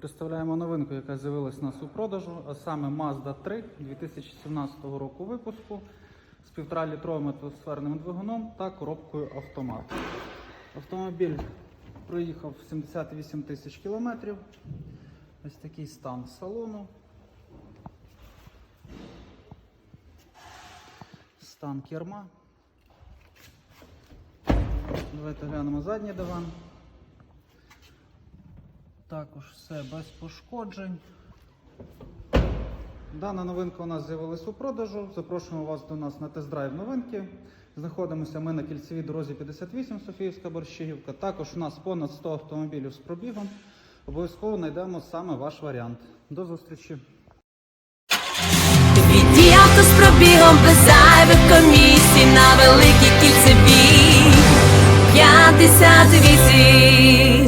Представляємо новинку, яка з'явилась у нас у продажу, а саме Mazda 3 2017 року випуску з 1,5 літровим атмосферним двигуном та коробкою автомат. Автомобіль проїхав 78 тисяч кілометрів. Ось такий стан салону. Стан керма. Давайте глянемо задній диван. Також все без пошкоджень. Дана новинка у нас з'явилась у продажу. Запрошуємо вас до нас на тест-драйв новинки. Знаходимося ми на кільцевій дорозі 58 Софіївська Борщагівка. Також у нас понад 100 автомобілів з пробігом. Обов'язково знайдемо саме ваш варіант. До зустрічі! Віді авто з пробігом без зайвих комісій на великій кільцевій 58